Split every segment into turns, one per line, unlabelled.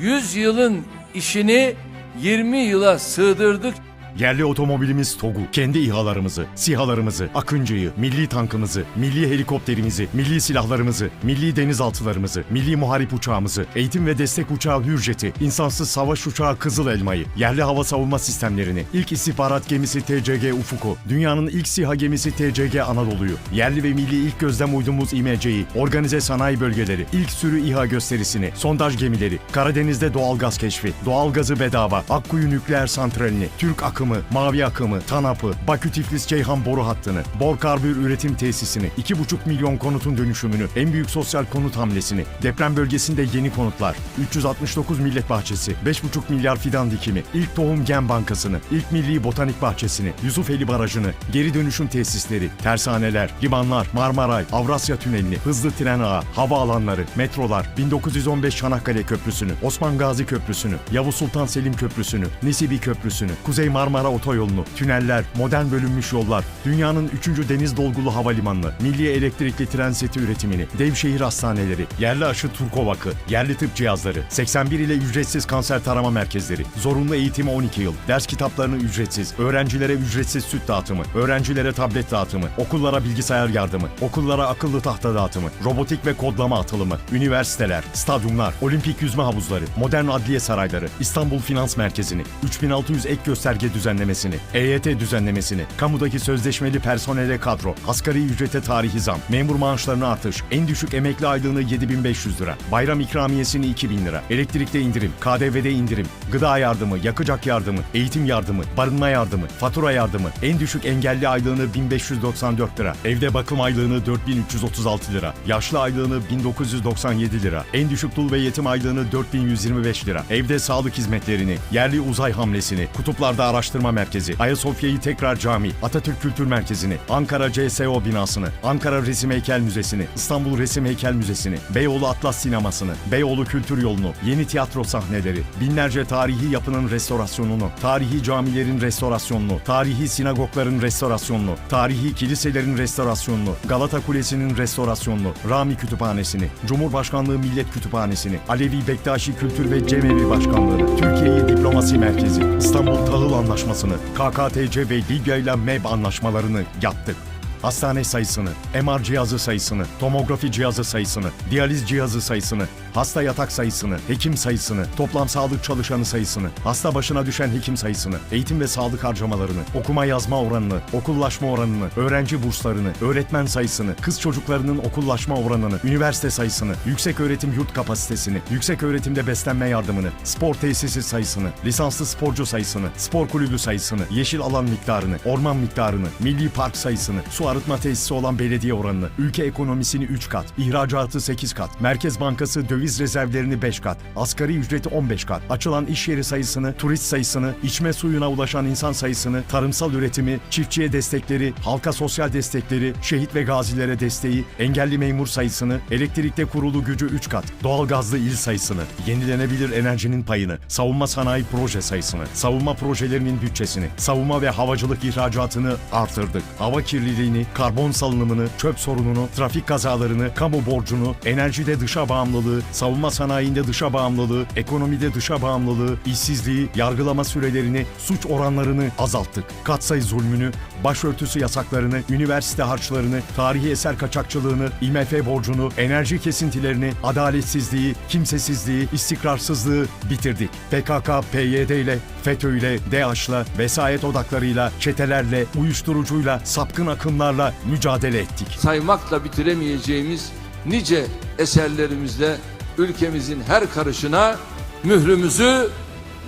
100 yılın işini 20 yıla sığdırdık.
Yerli otomobilimiz TOG'u, kendi İHA'larımızı, SİHA'larımızı, Akıncı'yı, milli tankımızı, milli helikopterimizi, milli silahlarımızı, milli denizaltılarımızı, milli muharip uçağımızı, eğitim ve destek uçağı Hürjet'i, insansız savaş uçağı Kızıl Elma'yı, yerli hava savunma sistemlerini, ilk istihbarat gemisi TCG Ufuk'u, dünyanın ilk SİHA gemisi TCG Anadolu'yu, yerli ve milli ilk gözlem uydumuz İMC'yi, organize sanayi bölgeleri, ilk sürü İHA gösterisini, sondaj gemileri, Karadeniz'de doğalgaz keşfi, doğalgazı bedava, Akkuyu nükleer santralini, Türk akımı, Mavi akımı, TANAP'ı, Bakü Tiflis Ceyhan boru hattını, Bor Karbür üretim tesisini, 2,5 milyon konutun dönüşümünü, en büyük sosyal konut hamlesini, deprem bölgesinde yeni konutlar, 369 millet bahçesi, 5,5 milyar fidan dikimi, ilk tohum gen bankasını, ilk milli botanik bahçesini, Yusufeli Barajı'nı, geri dönüşüm tesisleri, tersaneler, limanlar, Marmaray, Avrasya Tüneli'ni, hızlı tren ağı, havaalanları, metrolar, 1915 Çanakkale Köprüsü'nü, Osman Gazi Köprüsü'nü, Yavuz Sultan Selim Köprüsü'nü, Nisibi Köprüsü'nü, Kuzey Marmara Otoyolu'nu, tüneller, modern bölünmüş yollar, dünyanın 3. deniz dolgulu havalimanını, milli elektrikli tren seti üretimini, dev şehir hastaneleri, yerli aşı Turkovak'ı, yerli tıp cihazları, 81 ile ücretsiz kanser tarama merkezleri, zorunlu eğitimi 12 yıl, ders kitaplarını ücretsiz, öğrencilere ücretsiz süt dağıtımı, öğrencilere tablet dağıtımı, okullara bilgisayar yardımı, okullara akıllı tahta dağıtımı, robotik ve kodlama atılımı, üniversiteler, stadyumlar, olimpik yüzme havuzları, modern adliye sarayları, İstanbul Finans Merkezi'ni, 3600 ek gösterge düzenlemesini, EYT düzenlemesini, kamudaki sözleşmeli personele kadro, asgari ücrete tarihi zam, memur maaşlarına artış, en düşük emekli aylığını 7500 lira, bayram ikramiyesini 2000 lira, elektrikte indirim, KDV'de indirim, gıda yardımı, yakacak yardımı, eğitim yardımı, barınma yardımı, fatura yardımı, en düşük engelli aylığını 1594 lira, evde bakım aylığını 4336 lira, yaşlı aylığını 1997 lira, en düşük dul ve yetim aylığını 4125 lira, evde sağlık hizmetlerini, yerli uzay hamlesini, kutuplarda araştırma merkezi, Ayasofya'yı tekrar cami, Atatürk Kültür Merkezi'ni, Ankara CSO binasını, Ankara Resim Heykel Müzesi'ni, İstanbul Resim Heykel Müzesi'ni, Beyoğlu Atlas Sineması'nı, Beyoğlu Kültür Yolu'nu, yeni tiyatro sahneleri, binlerce tarihi yapının restorasyonunu, tarihi camilerin restorasyonunu, tarihi sinagogların restorasyonunu, tarihi kiliselerin restorasyonunu, Galata Kulesi'nin restorasyonunu, Rami Kütüphanesi'ni, Cumhurbaşkanlığı Millet Kütüphanesi'ni, Alevi Bektaşi Kültür ve Cemevi Başkanlığı'nı, Türkiye'yi Diplomasi Merkezi, İstanbul Tahıl Anlaşması'nı, KKTC ve Libya ile MEB anlaşmalarını yaptık. Hastane sayısını, MR cihazı sayısını, tomografi cihazı sayısını, diyaliz cihazı sayısını, hasta yatak sayısını, hekim sayısını, toplam sağlık çalışanı sayısını, hasta başına düşen hekim sayısını, eğitim ve sağlık harcamalarını, okuma yazma oranını, okullaşma oranını, öğrenci burslarını, öğretmen sayısını, kız çocuklarının okullaşma oranını, üniversite sayısını, yüksek öğretim yurt kapasitesini, yüksek öğretimde beslenme yardımını, spor tesisi sayısını, lisanslı sporcu sayısını, spor kulübü sayısını, yeşil alan miktarını, orman miktarını, milli park sayısını, su arıtma tesisi olan belediye oranını, ülke ekonomisini 3 kat, ihracatı 8 kat, Merkez Bankası döviz rezervlerini 5 kat, asgari ücreti 15 kat, açılan iş yeri sayısını, turist sayısını, içme suyuna ulaşan insan sayısını, tarımsal üretimi, çiftçiye destekleri, halka sosyal destekleri, şehit ve gazilere desteği, engelli memur sayısını, elektrikte kurulu gücü 3 kat, doğalgazlı il sayısını, yenilenebilir enerjinin payını, savunma sanayi proje sayısını, savunma projelerinin bütçesini, savunma ve havacılık ihracatını artırdık. Hava kirliliğini, karbon salınımını, çöp sorununu, trafik kazalarını, kamu borcunu, enerjide dışa bağımlılığı, savunma sanayinde dışa bağımlılığı, ekonomide dışa bağımlılığı, işsizliği, yargılama sürelerini, suç oranlarını azalttık. Katsayı zulmünü, başörtüsü yasaklarını, üniversite harçlarını, tarihi eser kaçakçılığını, IMF borcunu, enerji kesintilerini, adaletsizliği, kimsesizliği, istikrarsızlığı bitirdik. PKK, PYD ile, FETÖ ile, DAEŞ'la, vesayet odaklarıyla, çetelerle, uyuşturucuyla, sapkın akımlarla mücadele ettik.
Saymakla bitiremeyeceğimiz nice eserlerimizle ülkemizin her karışına mührümüzü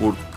vurduk.